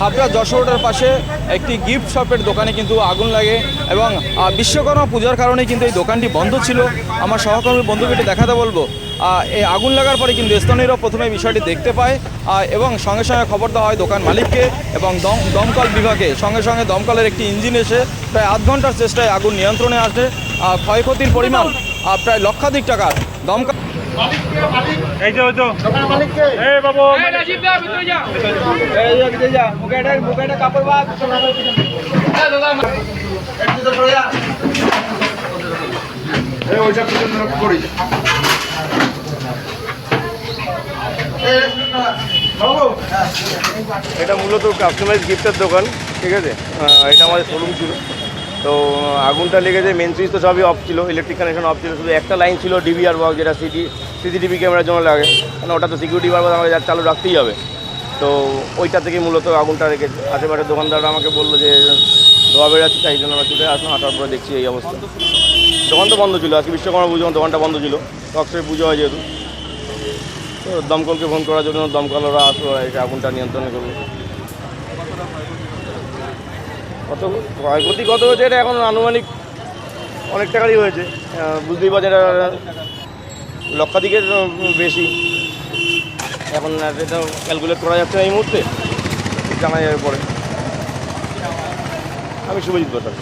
হাবড়া যশোর রোডের পাশে একটি গিফট শপের দোকানে কিন্তু আগুন লাগে এবং বিশ্বকর্মা পূজার কারণে কিন্তু এই দোকানটি বন্ধ ছিল। আমার সহকর্মী বন্ধুকে একটু দেখাতে বলব এই আগুন লাগার পরে কিন্তু স্থানীয়রা প্রথমে বিষয়টি দেখতে পায় এবং সঙ্গে সঙ্গে খবর দেওয়া হয় দোকান মালিককে এবং দম, দমকল বিভাগে। সঙ্গে সঙ্গে দমকলের একটি ইঞ্জিন এসে প্রায় আধ ঘণ্টার চেষ্টায় আগুন নিয়ন্ত্রণে আসে। ক্ষয়ক্ষতির পরিমাণ প্রায় লক্ষাধিক টাকার। দমকল এই যে ওই তো এই বাবু। এটা মূলত কাস্টমাইজ গিফটের দোকান ঠিক আছে? এটা আমাদের শোরুম ছিল। তো আগুনটা লেগেছে মেন সুইচ তো সবই অফ ছিল ইলেকট্রিক কানেকশন অফ ছিল, শুধু একটা লাইন ছিল ডিভিআর বক্স যেটা সিটি সিসিটিভি ক্যামেরার জন্য লাগে কারণ ওটা তো সিকিউরিটি পারপাস আমাকে যা চালু রাখতেই হবে। তো ওইটা থেকে মূলত আগুনটা রেখেছে আশেপাশের দোকানদাররা আমাকে বলল যে, ধোয়া বেড়াচ্ছে তাই জন্য আমরা চলে আসলাম, আসার পরে দেখছি এই অবস্থা। দোকান তো বন্ধ ছিল, আজকে বিশ্বকর্মা পুজো, দোকানটা বন্ধ ছিল, কক্সের পুজো হয় যেহেতু। তো দমকলকে ফোন করার জন্য দমকল ওরা আসলো আগুনটা নিয়ন্ত্রণ করল। কত ক্ষয়ক্ষতি কত হয়েছে এটা এখন আনুমানিক অনেক টাকারই হয়েছে। বুঝতেই পারছেন এটা লক্ষাধিকের বেশি। এখন এটা ক্যালকুলেট করা যাচ্ছে না এই মুহূর্তে। জানা যাবে পরে। আমি শুভজিৎ বসাক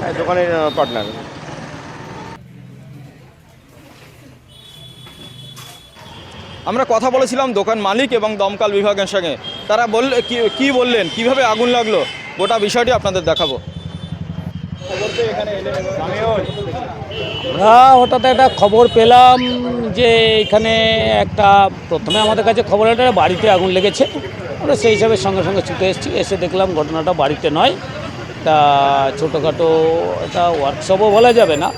হ্যাঁ দোকানের পার্টনার আমরা কথা বলেছিলাম দোকান মালিক এবং দমকল বিভাগের সঙ্গে। তারা বললে কি বললেন? কীভাবে আগুন লাগল? গোটা বিষয়টি আপনাদের দেখাবো। আমরা হঠাৎ একটা খবর পেলাম যে এখানে একটা প্রথমে আমাদের কাছে খবর এটা বাড়িতে আগুন লেগেছে। আমরা সেই হিসাবে সঙ্গে সঙ্গে ছুটে এসেছি। এসে দেখলাম ঘটনাটা বাড়িতে নয়। তা ছোটোখাটো একটা ওয়ার্কশপও বলা যাবে না।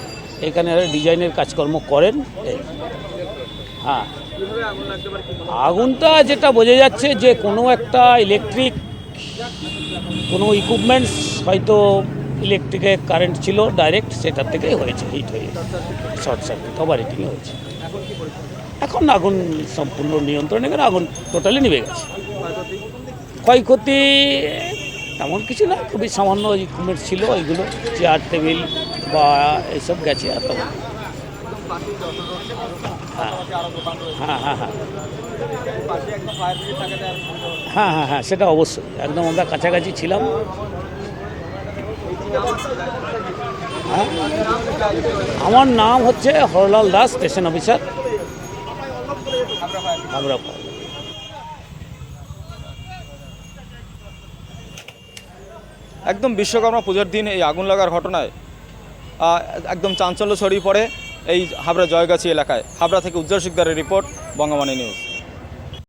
এখানে ডিজাইনের কাজকর্ম করেন। হ্যাঁ। আগুনটা যেটা বোঝা যাচ্ছে যে কোনো একটা ইলেকট্রিক কোনো ইকুইপমেন্টস হয়তো ইলেকট্রিকের কারেন্ট ছিল ডাইরেক্ট সেটার থেকেই হয়েছে হিট হয়ে শর্ট সার্কিট ওভার হিটিং হয়েছে। এখন আগুন সম্পূর্ণ নিয়ন্ত্রণে গেলে, আগুন টোটালি নিভে গেছে। ক্ষয়ক্ষতি তেমন কিছু না, খুবই সামান্য ইকুইপমেন্ট ছিল, ওইগুলো চেয়ার টেবিল বা এইসব গেছে আর তেমন হ্যাঁ হ্যাঁ হ্যাঁ হ্যাঁ হ্যাঁ হ্যাঁ সেটা অবশ্যই। একদম আমরা কাছাকাছি ছিলাম। আমার নাম হচ্ছে হরলাল দাস স্টেশন অফিসার একদম বিশ্বকর্মা পুজোর দিন এই আগুন লাগার ঘটনায় একদম চাঞ্চল্য ছড়িয়ে পড়ে। এই হাবড়া জয়গাছি এলাকায়। হাবড়া থেকে উজ্জ্বল শিকদারের রিপোর্ট বঙ্গবাণী নিউজ।